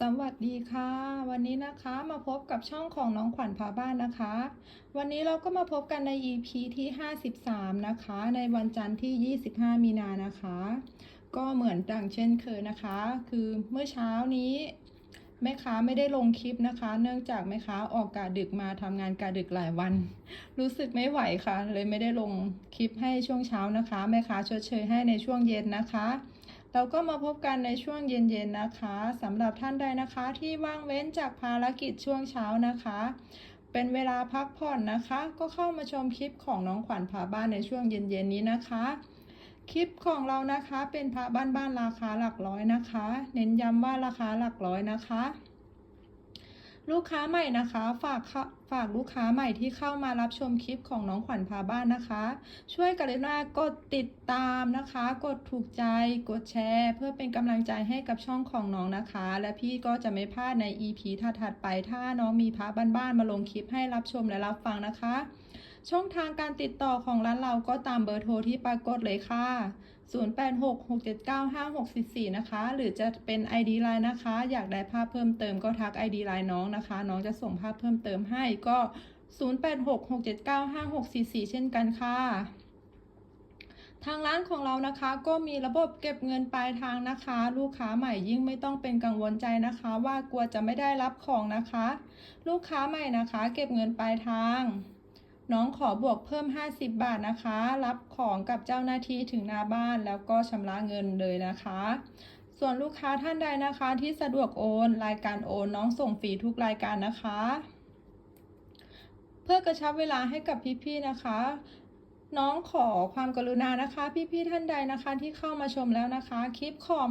สวัสดีค่ะ วันนี้นะคะมาพบกับช่องของน้องขวัญพาบ้านนะคะ วันนี้เราก็มาพบกันใน EP ที่ 53 นะคะ ในวันจันทร์ที่ 25 มีนานะคะ ก็เหมือนดังเช่นเคยนะคะ คือเมื่อเช้านี้แม่ค้าไม่ได้ลงคลิปนะคะ เนื่องจากแม่ค้าออกกะดึกมาทำงานกะดึกหลายวัน รู้สึกไม่ไหวค่ะ เลยไม่ได้ลงคลิปให้ช่วงเช้านะคะ แม่ค้าชดเชยให้ในช่วงเย็นนะคะ เราก็มาพบกันในช่วงเย็นๆนะคะสำหรับท่านใดนะคะที่ว่างเว้นจากภารกิจช่วงเช้านะคะ เป็นเวลาพักผ่อนนะคะ ก็เข้ามาชมคลิปของน้องขวัญพาบ้านในช่วงเย็นๆนี้นะคะ คลิปของเรานะคะเป็นพระบ้านๆราคาหลักร้อยนะคะ เน้นย้ำว่าราคาหลักร้อยนะคะ ลูกค้าใหม่นะคะ ฝากฝากลูกค้าใหม่ที่เข้ามารับชมคลิปของน้องขวัญพาบ้านนะคะ ช่วยกรุณากดติดตามนะคะ กดถูกใจ กดแชร์ เพื่อเป็นกำลังใจให้กับช่องของน้องนะคะ และพี่ก็จะไม่พลาดใน EP ถัดๆไป ถ้าน้องมีพระบ้านๆมาลงคลิปให้รับชมและรับฟังนะคะ ช่องทางการติดต่อของร้านเราก็ตามเบอร์โทรที่ปรากฏเลยค่ะ 0866795644 นะคะ หรือจะเป็น ID Line นะคะ อยากได้ภาพเพิ่มเติมก็ทัก ID Line น้องนะคะ น้องจะส่งภาพเพิ่มเติมให้ก็ 0866795644 เช่นกันค่ะ ทางร้านของเรานะคะ ก็มีระบบเก็บเงินปลายทางนะคะ ลูกค้าใหม่ยิ่งไม่ต้องเป็นกังวลใจนะคะ ว่ากลัวจะไม่ได้รับของนะคะ ลูกค้าใหม่นะคะ เก็บเงินปลายทาง น้องขอบวกเพิ่ม 50 บาทนะคะ รับของกับเจ้าหน้าที่ถึงหน้าบ้านแล้วก็ชำระเงินเลยนะคะ ส่วนลูกค้าท่านใดนะคะที่สะดวกโอน รายการโอนน้องส่งฟรีทุกรายการนะคะ เพื่อกระชับเวลาให้กับพี่ๆนะคะน้องขอความกรุณานะคะ พี่ๆท่านใดนะคะที่เข้ามาชมแล้วนะคะ คลิปของ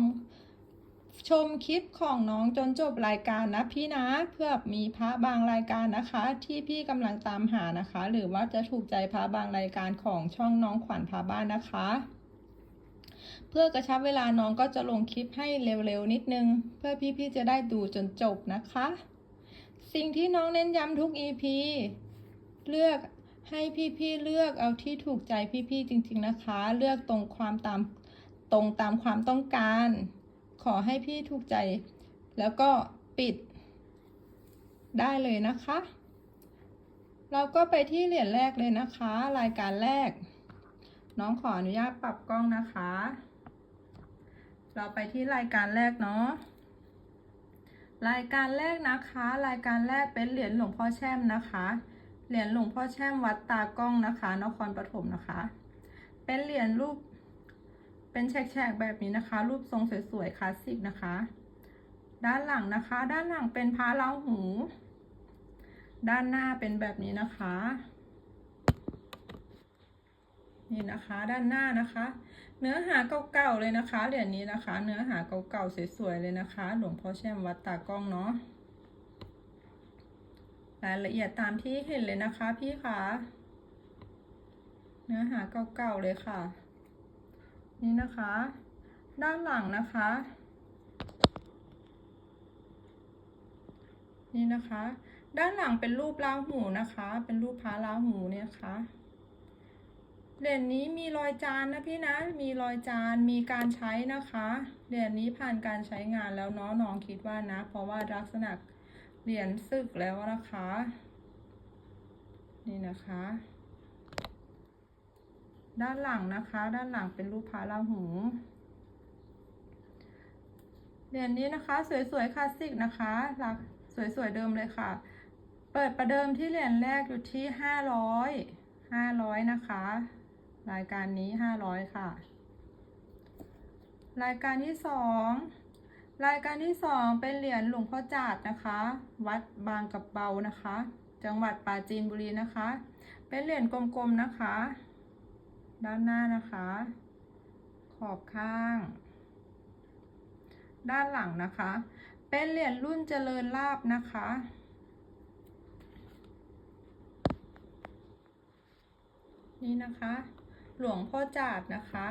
ชมคลิปของน้องจนจบรายการนะพี่นะ เพื่อมีพระบางรายการนะคะ ที่พี่กำลังตามหานะคะ หรือว่าจะถูกใจพระบางรายการของช่องน้องขวัญพาบ้านนะคะ เพื่อกระชับเวลาน้องก็จะลงคลิปให้เร็วๆนิดนึง เพื่อพี่ๆจะได้ดูจนจบนะคะ สิ่งที่น้องเน้นย้ำทุก EP เลือกให้พี่ๆเลือกเอาที่ถูกใจพี่ๆจริง ๆนะคะ เลือกตรงความตามตรงตามความต้องการ ขอให้พี่ถูกใจ แล้วก็ปิดได้เลยนะคะ เราก็ไปที่เหรียญแรกเลยนะคะ รายการแรก น้องขออนุญาตปรับกล้องนะคะ เราไปที่รายการแรกเนาะรายการแรกนะคะ รายการแรกเป็นเหรียญหลวงพ่อแช่มนะคะ เหรียญหลวงพ่อแช่มวัดตากล้องนะคะ นครปฐมนะคะ เป็นเหรียญรูป เป็นแฉกๆแบบนี้นะคะ รูปทรงสวยๆคลาสสิกนะคะ ด้านหลังนะคะ ด้านหลังเป็นพระเล้าหู ด้านหน้าเป็นแบบนี้นะคะ นี่นะคะ ด้านหน้านะคะ เนื้อหาเก่าๆเลยนะคะเหรียญนี้นะคะ เนื้อหาเก่าๆสวยๆเลยนะคะ หลวงพ่อแช่มวัดตากล้องเนาะรายละเอียดตามที่เห็นเลยนะคะพี่คะเนื้อหาเก่าๆเลยค่ะ นี่นะคะ ด้านหลังนะคะ นี่นะคะ ด้านหลังเป็นรูปลาหูนะคะ เป็นรูปพระลาหูเนี่ยค่ะเหรียญนี้มีรอยจานนะพี่นะ มีรอยจานมีการใช้นะคะเหรียญนี้ผ่านการใช้งานแล้วเนาะน้องคิดว่านะ เพราะว่าลักษณะเหรียญสึกแล้วนะคะ นี่นะคะ ด้านหลังนะคะ ด้านหลังเป็นรูปพระราหูเหรียญนี้นะคะ สวยๆคลาสสิกนะคะหลักสวยๆเดิมเลยค่ะ เปิดประเดิมที่เหรียญแรกอยู่ที่ห้าร้อยห้าร้อยนะคะ รายการนี้ห้าร้อยค่ะ รายการที่สองรายการที่สองเป็นเหรียญหลวงพ่อจาดนะคะ วัดบางกับเบานะคะ จังหวัดปราจีนบุรีนะคะ เป็นเหรียญกลมๆนะคะ ด้านหน้านะคะ ขอบข้าง ด้านหลังนะคะ เป็นเหรียญรุ่นเจริญลาบนะคะ นี่นะคะ หลวงพ่อจาดนะคะ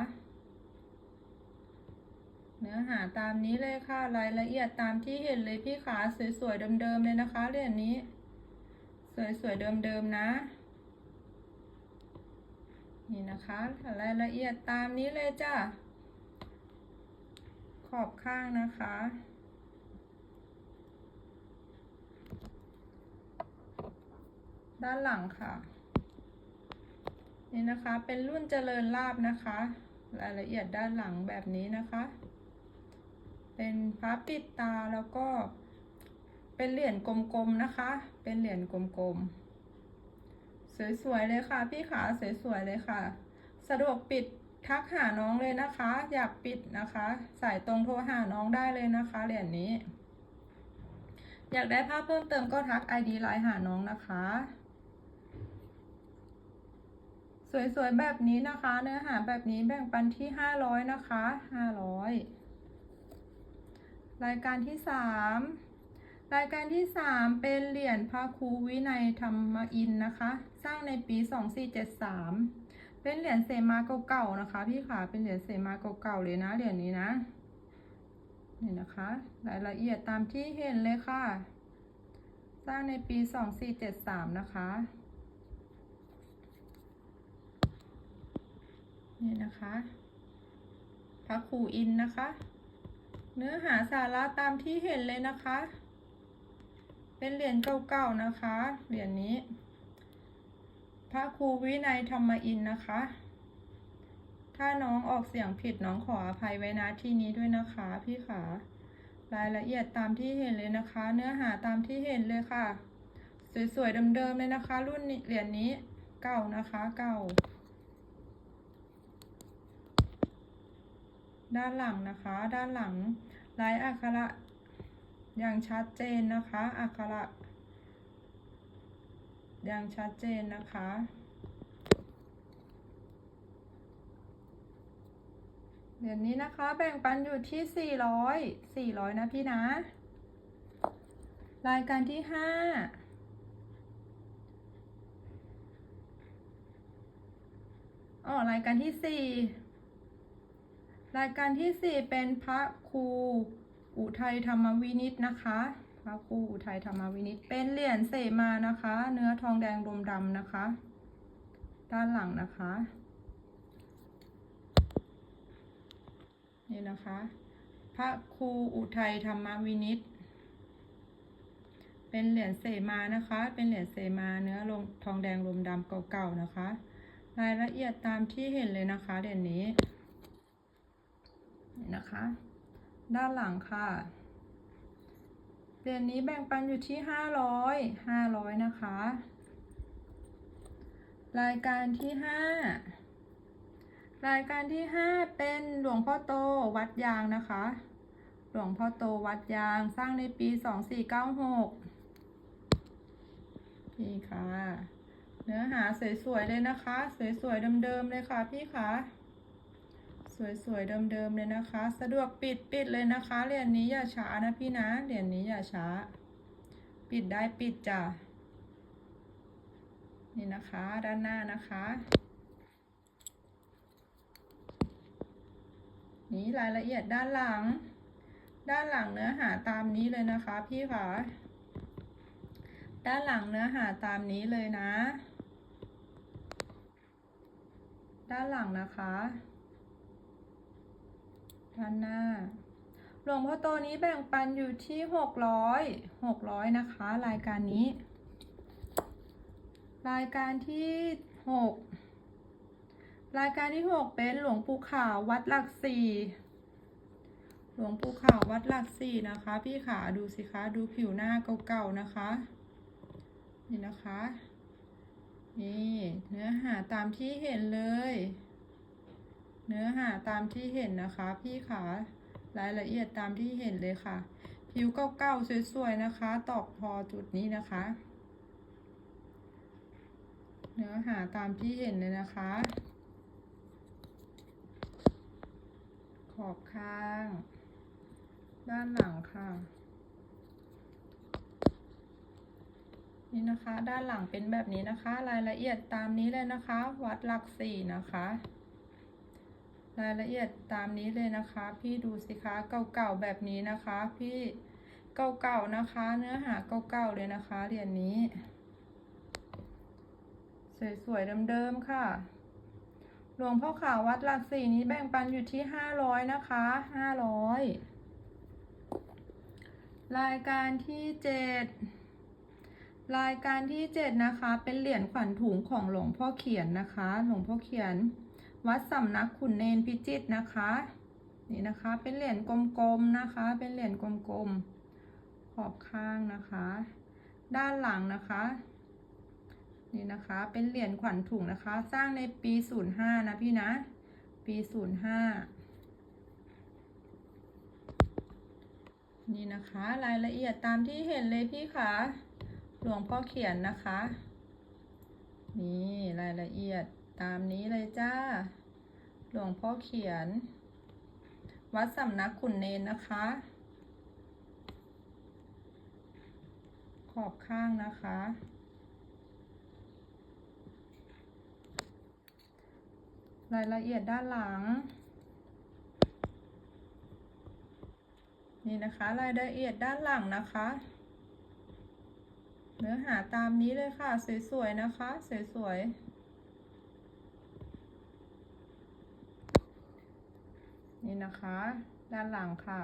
เนื้อหาตามนี้เลยค่ะ รายละเอียดตามที่เห็นเลยพี่ขาสวยๆเดิมๆเลยนะคะเหรียญนี้ สวยๆเดิมๆนะ นี่นะคะรายละเอียดตามนี้เลยจ้าขอบข้างนะคะด้านหลังค่ะ นี่นะคะเป็นรุ่นเจริญลาบนะคะ รายละเอียดด้านหลังแบบนี้นะคะ เป็นพระปิดตาแล้วก็เป็นเหรียญกลมๆนะคะ เป็นเหรียญกลมๆ สวยๆเลยค่ะ พี่ขาสวยๆเลยค่ะ สะดวกปิดทักหาน้องเลยนะคะ อยากปิดนะคะสายตรงโทรหาน้องได้เลยนะคะเหรียญนี้ อยากได้ภาพเพิ่มเติมก็ทัก ID ไลน์หาน้องนะคะ สวยๆแบบนี้นะคะ เนื้อหาแบบนี้แบ่งปันที่ 500 นะคะ 500 รายการที่ 3 รายการที่ 3 เป็นเหรียญพระครูวินัยธรรมอินนะคะ สร้างในปี 2473 เป็นเหรียญเซมาเก่าๆนะคะ พี่ขาเป็นเหรียญเซมาเก่าๆเลยนะเหรียญนี้นะนี่นะคะรายละเอียดตามที่เห็นเลยค่ะ สร้างในปี 2473 นะคะนี่นะคะพระครูอินนะคะ เนื้อหาสาระตามที่เห็นเลยนะคะ เป็นเหรียญเก่าๆนะคะ เหรียญนี้ พระครูวินัยธรรมอินนะคะ ถ้าน้องออกเสียงผิดน้องขออภัยไว้นะที่นี้ด้วยนะคะพี่ขารายละเอียดตามที่เห็นเลยนะคะ เนื้อหาตามที่เห็นเลยค่ะ สวยๆเดิมๆเลยนะคะ รุ่นนี้เหรียญนี้เก่านะคะเก่า ด้านหลังนะคะ ด้านหลังลายอักขระ อย่างชัดเจนนะคะอักขระอย่างชัดเจนนะคะ เดี๋ยวนี้นะคะแบ่งปันอยู่ที่ 400 400 นะพี่นะ รายการที่ห้าอ๋อ รายการที่สี่รายการที่สี่เป็นพระครู อุทัยธรรมวินิตนะคะพระครูอุทัยธรรมวินิตเป็นเหรียญเสมานะคะ เนื้อทองแดงรมดำนะคะ ด้านหลังนะคะ นี่นะคะ พระครูอุทัยธรรมวินิตเป็นเหรียญเสมานะคะ เป็นเหรียญเสมาเนื้อลงทองแดงรมดำเก่าๆนะคะ รายละเอียดตามที่เห็นเลยนะคะเหรียญนี้นี่นะคะ ด้านหลังค่ะ เหรียญนี้แบ่งปันอยู่ที่ห้าร้อยห้าร้อยนะคะ รายการที่ห้ารายการที่ห้าเป็นหลวงพ่อโตวัดยางนะคะ หลวงพ่อโตวัดยางสร้างในปีสองสี่เก้าหกนี่ค่ะ เนื้อหาสวยๆเลยนะคะ สวยๆเดิมๆเลยค่ะพี่คะ สวยๆ เดิมๆ เลยนะคะ สะดวกปิดปิดเลยนะคะ เหรียญนี้อย่าช้านะพี่นะ เหรียญนี้อย่าช้า ปิดได้ปิดจ้ะ นี่นะคะ ด้านหน้านะคะ นี่รายละเอียดด้านหลัง ด้านหลังเนื้อหาตามนี้เลยนะคะ พี่ค่ะ ด้านหลังเนื้อหาตามนี้เลยนะ ด้านหลังนะคะ ด้านหน้า หลวงพ่อโตนี้แบ่งปันอยู่ที่หกร้อยหกร้อยนะคะ รายการนี้ รายการที่หกรายการที่หกเป็นหลวงปู่ขาววัดหลักสี่หลวงปู่ขาววัดหลักสี่นะคะ พี่ขาดูสิคะดูผิวหน้าเก่าๆนะคะ นี่นะคะ นี่เนื้อหาตามที่เห็นเลย เนื้อหาตามที่เห็นนะคะ พี่ขารายละเอียดตามที่เห็นเลยค่ะ ผิวเก่าๆสวยๆนะคะ ตอกพอจุดนี้นะคะ เนื้อหาตามที่เห็นเลยนะคะ ขอบข้าง ด้านหลังค่ะ นี่นะคะ ด้านหลังเป็นแบบนี้นะคะ รายละเอียดตามนี้เลยนะคะ วัดหลักสี่นะคะ รายละเอียดตามนี้เลยนะคะ พี่ดูสิคะเก่าๆแบบนี้นะคะ พี่เก่าๆนะคะ เนื้อหาเก่าๆเลยนะคะเหรียญนี้ สวยๆเดิมๆค่ะ หลวงพ่อขาววัดหลักสี่นี้แบ่งปันอยู่ที่ห้าร้อยนะคะห้าร้อยรายการที่เจ็ดรายการที่เจ็ดนะคะ เป็นเหรียญขวัญถุงของหลวงพ่อเขียนนะคะ หลวงพ่อเขียน วัดสำนักขุนเนนพิจิตรนะคะ นี่นะคะเป็นเหรียญกลมๆนะคะ เป็นเหรียญกลมๆขอบข้างนะคะ ด้านหลังนะคะ นี่นะคะเป็นเหรียญขวัญถุงนะคะ สร้างในปี 05 นะพี่นะ ปี 05 นี่นะคะรายละเอียดตามที่เห็นเลยพี่คะหลวงพ่อเขียนนะคะ นี่รายละเอียด ตามนี้เลยจ้า หลวงพ่อเขียน วัดสำนักขุนเนนนะคะ ขอบข้างนะคะ รายละเอียดด้านหลัง นี่นะคะ รายละเอียดด้านหลังนะคะเนื้อหาตามนี้เลยค่ะ สวย ๆ นะคะ สวย ๆ นี่นะคะ ด้านหลังค่ะ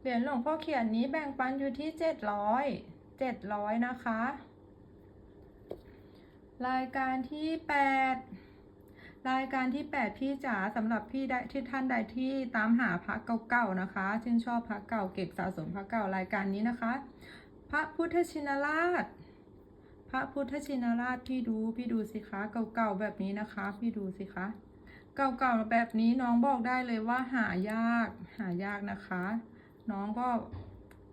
เหรียญหลวงพ่อเขียนนี้แบ่งปันอยู่ที่เจ็ดร้อยเจ็ดร้อยนะคะ รายการที่แปดรายการที่ 8 พี่จ๋าสำหรับพี่ได้ที่ท่านใดที่ตามหาพระเก่าๆนะคะชื่นชอบพระเก่าเก็บสะสมพระเก่ารายการนี้นะคะ พระพุทธชินราช พระพุทธชินราชพี่ดูพี่ดูสิคะเก่าๆแบบนี้นะคะ พี่ดูสิคะ เก่าๆแบบนี้น้องบอกได้เลยว่าหายากหายากนะคะ น้องก็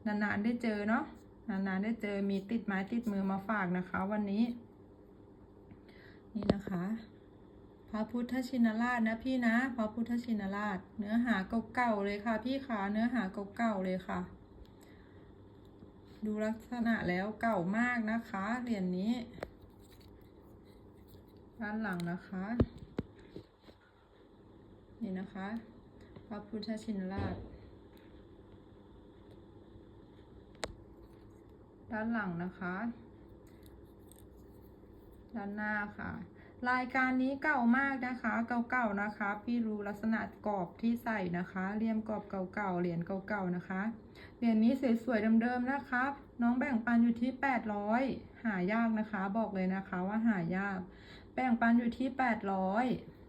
นานๆได้เจอเนาะนานๆได้เจอมีติดไม้ติดมือมาฝากนะคะ วันนี้ นี่นะคะ พระพุทธชินราชนะพี่นะ พระพุทธชินราช เนื้อหาเก่าๆเลยค่ะ พี่ขาเนื้อหาเก่าๆเลยค่ะ ดูลักษณะแล้วเก่ามากนะคะเหรียญนนี้ ด้านหลังนะคะ นี่นะคะ พระพุทธชินราช ด้านหลังนะคะ ด้านหน้าค่ะ รายการนี้เก่ามากนะคะ เก่าๆนะคะ พี่รู้ลักษณะกรอบที่ใส่นะคะเลี่ยมกรอบเก่าๆเหรียญเก่าๆนะคะเหรียญนี้สวยๆเดิมๆนะคะน้องแบ่งปันอยู่ที่ 800 หายากนะคะ บอกเลยนะคะว่าหายาก แบ่งปันอยู่ที่ 800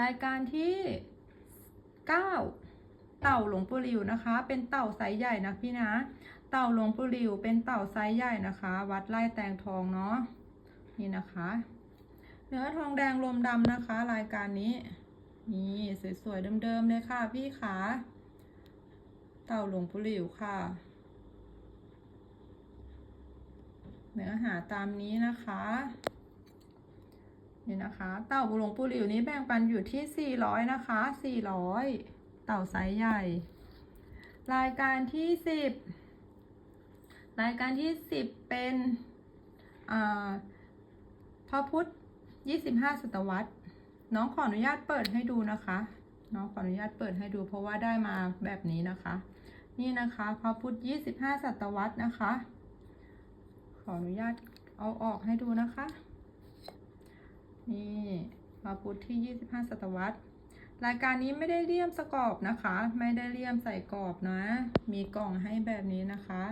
รายการที่ 9 เต่าหลวงปู่หลิวนะคะ เป็นเต่าไซส์ใหญ่นะพี่นะ เต่าหลวงปู่หลิวเป็นเต่าไซส์ใหญ่นะคะ วัดไร่แตงทองเนาะนี่นะคะ เนื้อทองแดงลมดำนะคะ รายการนี้ นี่สวยๆเดิมๆเลยค่ะพี่ขาเต่าหลวงปู่หลิวค่ะเนื้อหาตามนี้นะคะ นี่นะคะ เต่าบุหลงปู่หลิวนี้แบ่งปันอยู่ที่ 400 นะคะ 400 เต่าไซส์ใหญ่ รายการที่ 10 รายการที่ 10 เป็นพระพุทธ 25 ศตวรรษ น้องขออนุญาตเปิดให้ดูนะคะ น้องขออนุญาตเปิดให้ดูเพราะว่าได้มาแบบนี้นะคะ นี่นะคะพระพุทธ 25 ศตวรรษนะคะ ขออนุญาตเอาออกให้ดูนะคะ นี่พระพุทธที่ 25 ศตวรรษ รายการนี้ไม่ได้เลี่ยมสกรอบนะคะ ไม่ได้เลี่ยมใส่กรอบนะ มีกล่องให้แบบนี้นะคะ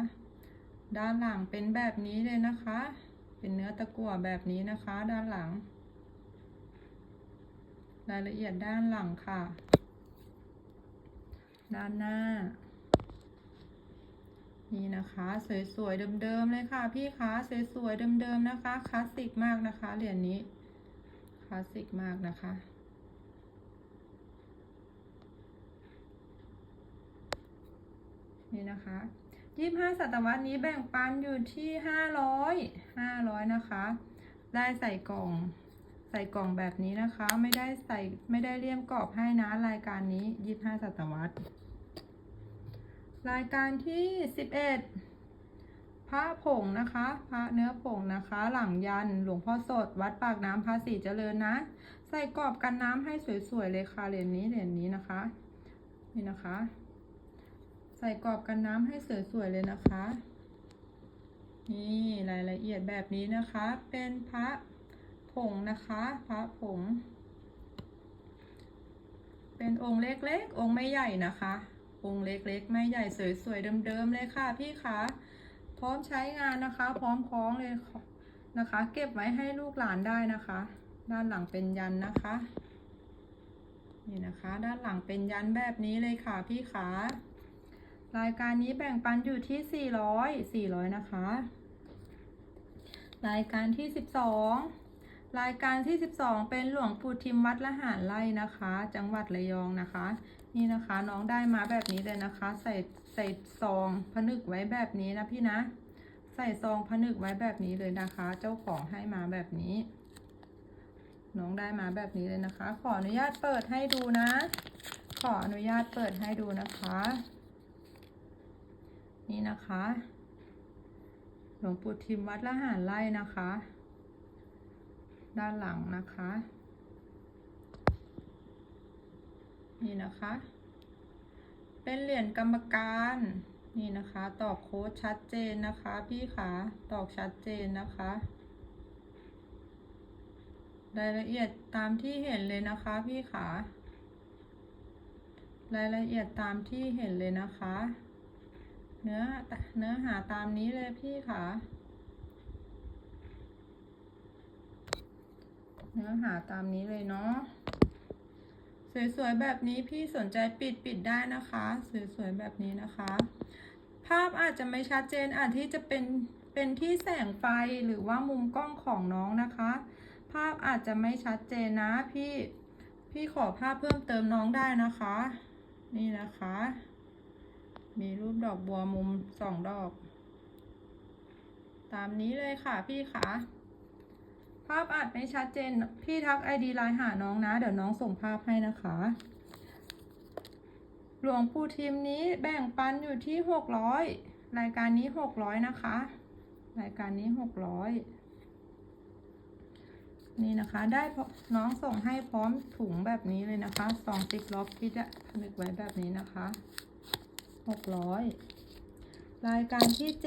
ด้านหลังเป็นแบบนี้เลยนะคะ เป็นเนื้อตะกั่วแบบนี้นะคะ ด้านหลัง รายละเอียดด้านหลังค่ะ ด้านหน้า นี่นะคะสวยๆเดิมๆเลยค่ะ พี่คะสวยๆเดิมๆนะคะคลาสสิกมากนะคะเหรียญนี้ คลาสสิกมากนะคะ นี่นะคะยี่ห้าศตวรรษนี้แบ่งปันอยู่ที่ห้าร้อยห้าร้อยนะคะ ได้ใส่กล่องใส่กล่องแบบนี้นะคะ ไม่ได้ใส่ไม่ได้เลี่ยมกรอบให้นะรายการนี้ยี่ห้าศตวรรษ รายการที่สิบเอ็ด พระผงนะคะพระเนื้อผงนะคะ หลังยันหลวงพ่อสด วัดปากน้ำภาษีเจริญนะ ใส่กรอบกันน้ำให้สวยๆเลยค่ะเหรียญนี้เหรียญนี้นะคะ นี่นะคะ ใส่กรอบกันน้ำให้สวยๆเลยนะคะ นี่รายละเอียดแบบนี้นะคะ เป็นพระผงนะคะ พระผง เป็นองค์เล็กๆ องค์ไม่ใหญ่นะคะ องค์เล็กๆ ไม่ใหญ่สวยๆเดิมๆเลยค่ะพี่คะ พร้อมใช้งานนะคะ พร้อมคล้องเลยนะคะ เก็บไว้ให้ลูกหลานได้นะคะ ด้านหลังเป็นยันนะคะ นี่นะคะ ด้านหลังเป็นยันแบบนี้เลยค่ะพี่ขารายการนี้แบ่งปันอยู่ที่ 400 400 นะคะ รายการที่ 12 รายการที่ 12 เป็นหลวงปู่ทิมวัดละหารไร่นะคะ จังหวัดระยองนะคะ นี่นะคะน้องได้มาแบบนี้เลยนะคะ ใส่ ใส่ซองผนึกไว้แบบนี้นะพี่นะ ใส่ซองผนึกไว้แบบนี้เลยนะคะ เจ้าของให้มาแบบนี้ น้องได้มาแบบนี้เลยนะคะ ขออนุญาตเปิดให้ดูนะ ขออนุญาตเปิดให้ดูนะคะ นี่นะคะ หลวงปู่ทิมวัดละหารไร่นะคะ ด้านหลังนะคะ นี่นะคะ เป็นเหรียญกรรมการนี่นะคะตอกโค้ดชัดเจนนะคะ พี่ขาตอกชัดเจนนะคะรายละเอียดตามที่เห็นเลยนะคะพี่ขารายละเอียดตามที่เห็นเลยนะคะ เนื้อเนื้อหาตามนี้เลยพี่ขาเนื้อหาตามนี้เลยเนาะ สวยๆแบบนี้พี่สนใจปิดปิดได้นะคะ สวยๆแบบนี้นะคะ ภาพอาจจะไม่ชัดเจนอาจที่จะเป็นเป็นที่แสงไฟหรือว่ามุมกล้องของน้องนะคะ ภาพอาจจะไม่ชัดเจนนะพี่พี่ขอภาพเพิ่มเติมน้องได้นะคะ นี่นะคะ มีรูปดอกบัวมุมสองดอก ตามนี้เลยค่ะพี่คะ ภาพอาจไม่ชัดเจน พี่ทักไอดีไลน์หาน้องนะ เดี๋ยวน้องส่งภาพให้นะคะ หลวงปู่ทิมนี้แบ่งปันอยู่ที่หกร้อยรายการนี้หกร้อยนะคะ รายการนี้หกร้อยนี่นะคะได้พน้องส่งให้พร้อมถุงแบบนี้เลยนะคะสองติ๊กล็อกที่จะผนึกไว้แบบนี้นะคะหกร้อยรายการที่เจ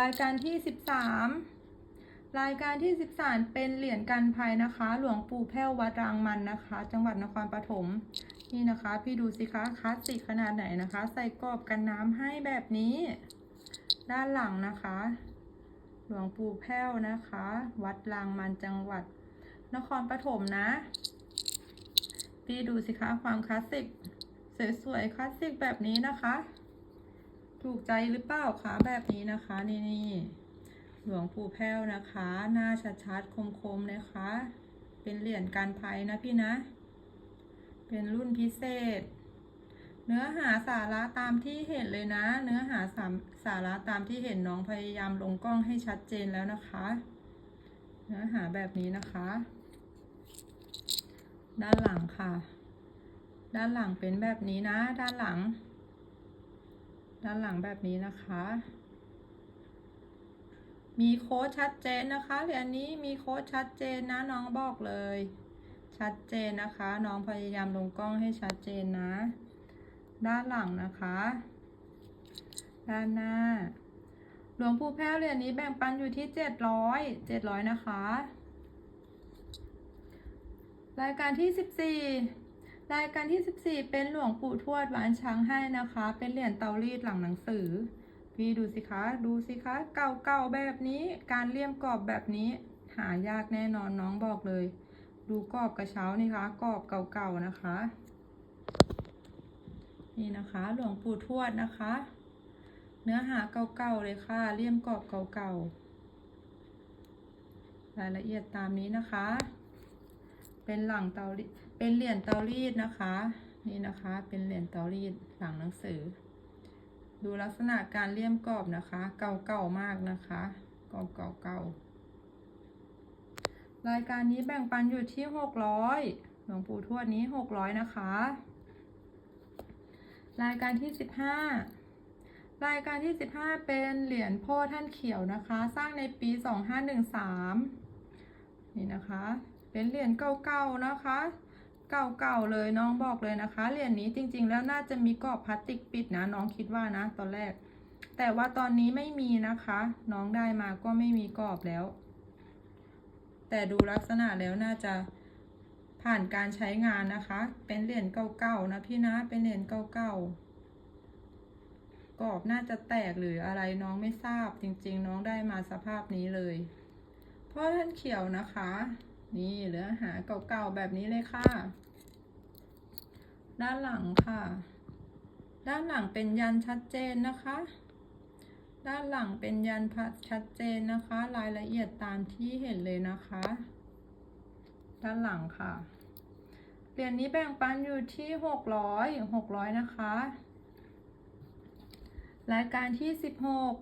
รายการที่สิบสาม รายการที่สิบสามเป็นเหรียญกันภัยนะคะ หลวงปู่แพ้ววัดรางมันนะคะ จังหวัดนครปฐมนี่นะคะ พี่ดูสิคะคลาสสิกขนาดไหนนะคะ ใส่กรอบกันน้ำให้แบบนี้ ด้านหลังนะคะ หลวงปู่แพ้วนะคะ วัดรางมันจังหวัด นครปฐมนะ พี่ดูสิคะความคลาสสิกสวยๆคลาสสิกแบบนี้นะคะ ถูกใจหรือเปล่าคะแบบนี้นะคะ นี่นี่ หลวงปู่แพ้วนะคะ หน้าชัดๆ คมๆนะคะ เป็นเหรียญการภัยนะพี่นะ เป็นรุ่นพิเศษ เนื้อหาสาระตามที่เห็นเลยนะ เนื้อหาสาสาระตามที่เห็นน้องพยายามลงกล้องให้ชัดเจนแล้วนะคะ เนื้อหาแบบนี้นะคะ ด้านหลังค่ะ ด้านหลังเป็นแบบนี้นะ ด้านหลัง ด้านหลังแบบนี้นะคะ มีโค้ดชัดเจนนะคะเหรียญนี้มีโค้ดชัดเจนนะน้องบอกเลย ชัดเจนนะคะ น้องพยายามลงกล้องให้ชัดเจนนะ ด้านหลังนะคะ ด้านหน้า หลวงปู่แพ้วเหรียญนี้แบ่งปันอยู่ที่เจ็ดร้อยเจ็ดร้อยนะคะ รายการที่สิบสี่รายการที่สิบสี่เป็นหลวงปู่ทวดหวานช้างให้นะคะ เป็นเหรียญเตารีดหลังหนังสือ พี่ดูสิคะ ดูสิคะ เก่าๆแบบนี้ การเลี่ยมกรอบแบบนี้ หายากแน่นอนน้องบอกเลย ดูกรอบกระเช้านี่คะ กรอบเก่าๆนะคะ นี่นะคะ หลวงปู่ทวดนะคะ เนื้อหาเก่าๆเลยค่ะ เลี่ยมกรอบเก่าๆ รายละเอียดตามนี้นะคะ เป็นหลังเตารีดเป็นเหรียญเตารีดนะคะ นี่นะคะ เป็นเหรียญเตารีดหลังหนังสือ ดูลักษณะการเลี่ยมกรอบนะคะ เก่าๆมากนะคะกรอบเก่าๆรายการนี้แบ่งปันอยู่ที่หกร้อยหลวงปู่ทวดนี้หกร้อยนะคะ รายการที่สิบห้ารายการที่สิบห้าเป็นเหรียญพ่อท่านเขียวนะคะ สร้างในปีสองห้าหนึ่งสามนี่นะคะ เป็นเหรียญเก่าๆนะคะ เก่าๆเลยน้องบอกเลยนะคะ เหรียญนี้จริง ๆ แล้วน่าจะมีกรอบพลาสติกปิดนะ น้องคิดว่านะ ตอนแรก แต่ว่าตอนนี้ไม่มีนะคะ น้องได้มาก็ไม่มีกรอบแล้ว แต่ดูลักษณะแล้วน่าจะผ่านการใช้งานนะคะ เป็นเหรียญเก่าๆนะพี่นะ เป็นเหรียญเก่าๆกรอบน่าจะแตกหรืออะไรน้องไม่ทราบจริง ๆ น้องได้มาสภาพนี้เลยพ่อท่านเขียวนะคะ นี่เหลือหาเก่าๆแบบนี้เลยค่ะ ด้านหลังค่ะ ด้านหลังเป็นยันชัดเจนนะคะ ด้านหลังเป็นยันพัดชัดเจนนะคะ รายละเอียดตามที่เห็นเลยนะคะ ด้านหลังค่ะเหรียญนี้แบ่งปันอยู่ที่หกร้อยหกร้อยนะคะ รายการที่สิบหก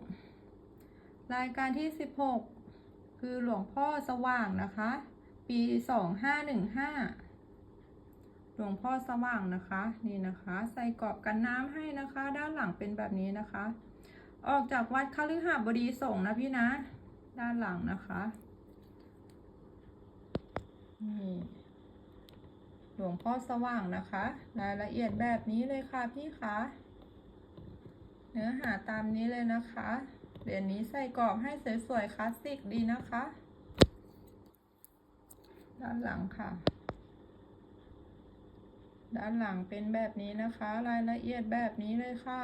รายการที่สิบหกคือหลวงพ่อสว่างนะคะ ปีสองห้าหนึ่งห้าหลวงพ่อสว่างนะคะนี่นะคะ ใส่กรอบกันน้ำให้นะคะ ด้านหลังเป็นแบบนี้นะคะ ออกจากวัดคฤหบดีส่งนะพี่นะ ด้านหลังนะคะนี่หลวงพ่อสว่างนะคะ รายละเอียดแบบนี้เลยค่ะพี่คะเนื้อหาตามนี้เลยนะคะเหรียญนี้ใส่กรอบให้สวยๆคลาสสิกดีนะคะ ด้านหลังค่ะ ด้านหลังเป็นแบบนี้นะคะ รายละเอียดแบบนี้เลยค่ะ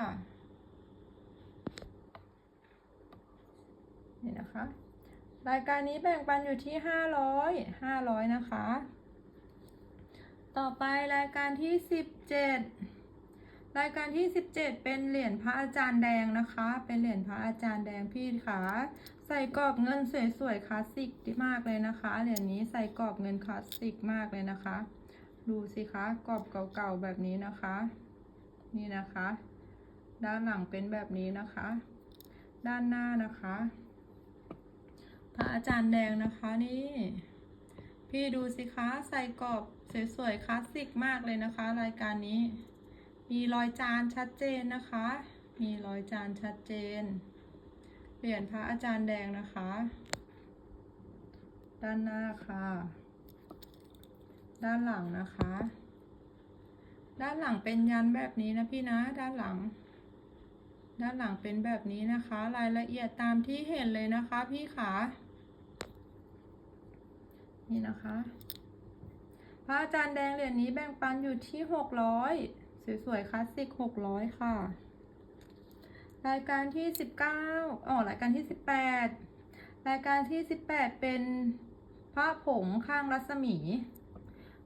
นี่นะคะ รายการนี้แบ่งปันอยู่ที่ห้าร้อยห้าร้อยนะคะ ต่อไปรายการที่สิบเจ็ดรายการที่สิบเจ็ดเป็นเหรียญพระอาจารย์แดงนะคะ เป็นเหรียญพระอาจารย์แดงพี่ขา ใส่กรอบเงินสวยๆคลาสสิกมากเลยนะคะเหรียญนี้ใส่กรอบเงินคลาสสิกมากเลยนะคะ ดูสิคะกรอบเก่าๆแบบนี้นะคะ นี่นะคะ ด้านหลังเป็นแบบนี้นะคะ ด้านหน้านะคะพระอาจารย์แดงนะคะนี่ พี่ดูสิคะใส่กรอบสวยๆคลาสสิกมากเลยนะคะ รายการนี้ มีรอยจานชัดเจนนะคะ มีรอยจานชัดเจน เหรียญพระอาจารย์แดงนะคะ ด้านหน้าค่ะ ด้านหลังนะคะ ด้านหลังเป็นยันแบบนี้นะพี่นะ ด้านหลัง ด้านหลังเป็นแบบนี้นะคะ รายละเอียดตามที่เห็นเลยนะคะพี่ขานี่นะคะ พระอาจารย์แดงเหรียญนี้แบ่งปันอยู่ที่หกร้อยสวยๆคลาสสิกหกร้อยค่ะ รายการที่สิบเก้าอ๋อรายการที่สิบแปดรายการที่สิบแปดเป็นพระผงข้างรัศมี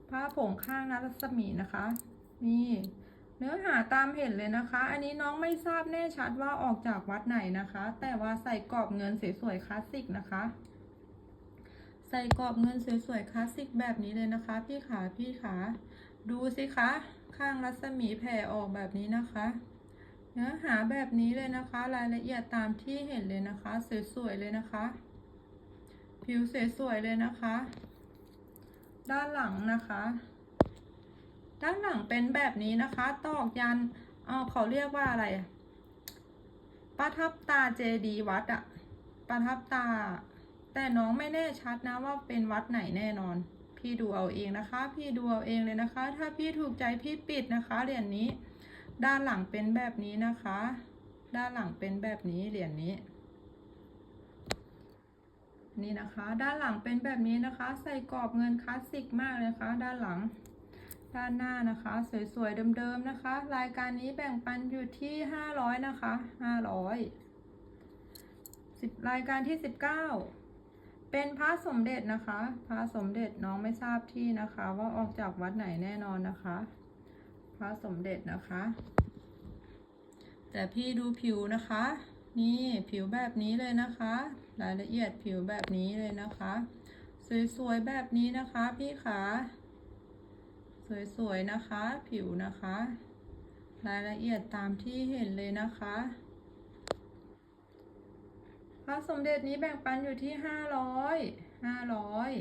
พระผงข้างรัศมีนะคะ นี่เนื้อหาตามเห็นเลยนะคะ อันนี้น้องไม่ทราบแน่ชัดว่าออกจากวัดไหนนะคะ แต่ว่าใส่กรอบเงินสวยๆคลาสสิกนะคะ ใส่กรอบเงินสวยๆคลาสสิกแบบนี้เลยนะคะ พี่ขาพี่ขา ดูสิคะ ข้างรัศมีแผ่ออกแบบนี้นะคะ นื้อหาแบบนี้เลยนะคะ รายละเอียดตามที่เห็นเลยนะคะ สวยๆเลยนะคะ ผิวสวยๆเลยนะคะ ด้านหลังนะคะ ด้านหลังเป็นแบบนี้นะคะ ตอกยันเอาเขาเรียกว่าอะไรประทับตาเจดีวัดอะประทับตา แต่น้องไม่แน่ชัดนะว่าเป็นวัดไหนแน่นอน พี่ดูเอาเองนะคะ พี่ดูเอาเองเลยนะคะ ถ้าพี่ถูกใจพี่ปิดนะคะเหรียญนี้ ด้านหลังเป็นแบบนี้นะคะ ด้านหลังเป็นแบบนี้เหรียญนี้ นี่นะคะ ด้านหลังเป็นแบบนี้นะคะ ใส่กรอบเงินคลาสสิกมากเลยนะคะด้านหลัง ด้านหน้านะคะ สวยๆเดิมๆนะคะ รายการนี้แบ่งปันอยู่ที่ห้าร้อยนะคะห้าร้อยสิบรายการที่สิบเก้าเป็นพระสมเด็จนะคะ พระสมเด็จน้องไม่ทราบที่นะคะ ว่าออกจากวัดไหนแน่นอนนะคะ พระสมเด็จนะคะ แต่พี่ดูผิวนะคะ นี่ผิวแบบนี้เลยนะคะ รายละเอียดผิวแบบนี้เลยนะคะ สวยๆแบบนี้นะคะพี่ขาสวยๆนะคะ ผิวนะคะ รายละเอียดตามที่เห็นเลยนะคะพระสมเด็จนี้แบ่งปันอยู่ที่ห้าร้อยห้าร้อย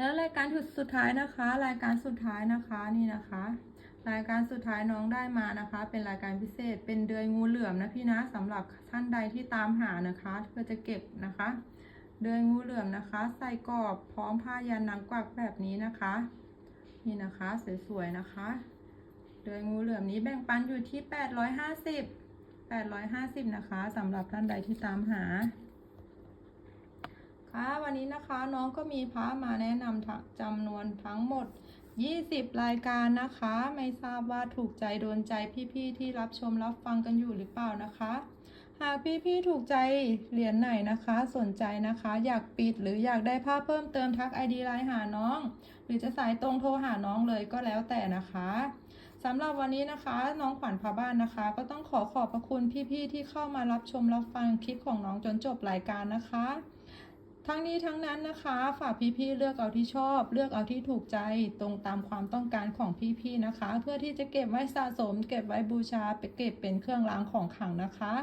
แล้วรายการสุดท้ายนะคะ รายการสุดท้ายนะคะนี่นะคะ รายการสุดท้ายน้องได้มานะคะ เป็นรายการพิเศษเป็นเดือยงูเหลือมนะพี่นะสำหรับท่านใดที่ตามหานะคะเพื่อจะเก็บนะคะ เดือยงูเหลือมนะคะ ใส่กรอบพร้อมผ้ายันนางกวักแบบนี้นะคะ นี่นะคะสวยๆนะคะ เดือยงูเหลือมนี้แบ่งปันอยู่ที่ 850 850นะคะสำหรับท่านใดที่ตามหา ค่ะวันนี้นะคะน้องก็มีพระมาแนะนำทั้งจำนวนทั้งหมด 20 รายการนะคะ ไม่ทราบว่าถูกใจโดนใจพี่ๆที่รับชมรับฟังกันอยู่หรือเปล่านะคะ หากพี่ๆถูกใจเหรียญไหนนะคะ สนใจนะคะ อยากปิดหรืออยากได้ภาพเพิ่มเติมทัก ID ไลน์หาน้อง หรือจะสายตรงโทรหาน้องเลยก็แล้วแต่นะคะสำหรับวันนี้นะคะ น้องขวัญพาบ้านนะคะ ก็ต้องขอขอบพระคุณพี่ๆที่เข้ามารับชมรับฟังคลิปของน้องจนจบรายการนะคะ ทั้งนี้ทั้งนั้นนะคะ ฝากพี่ๆเลือกเอาที่ชอบ เลือกเอาที่ถูกใจตรงตามความต้องการของพี่ๆนะคะ เพื่อที่จะเก็บไว้สะสม เก็บไว้บูชาไปเก็บเป็นเครื่องรางของขลังนะคะ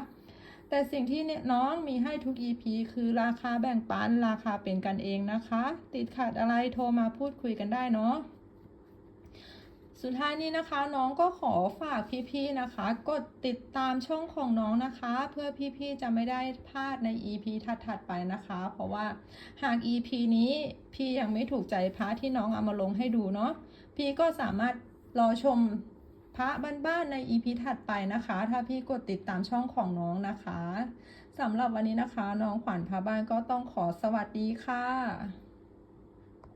แต่สิ่งที่เนี่ยน้องมีให้ทุก EP คือราคาแบ่งปันราคาเป็นกันเองนะคะ ติดขัดอะไรโทรมาพูดคุยกันได้เนาะ สุดท้ายนี้นะคะน้องก็ขอฝากพี่ๆนะคะ กดติดตามช่องของน้องนะคะ เพื่อพี่ๆจะไม่ได้พลาดใน EP ถัดๆไปนะคะ เพราะว่าหาก EP นี้พี่ยังไม่ถูกใจพระที่น้องเอามาลงให้ดูเนาะพี่ก็สามารถรอชมพระบ้านๆใน EP ถัดไปนะคะ ถ้าพี่กดติดตามช่องของน้องนะคะสำหรับวันนี้นะคะ น้องขวัญพาบ้านก็ต้องขอสวัสดีค่ะ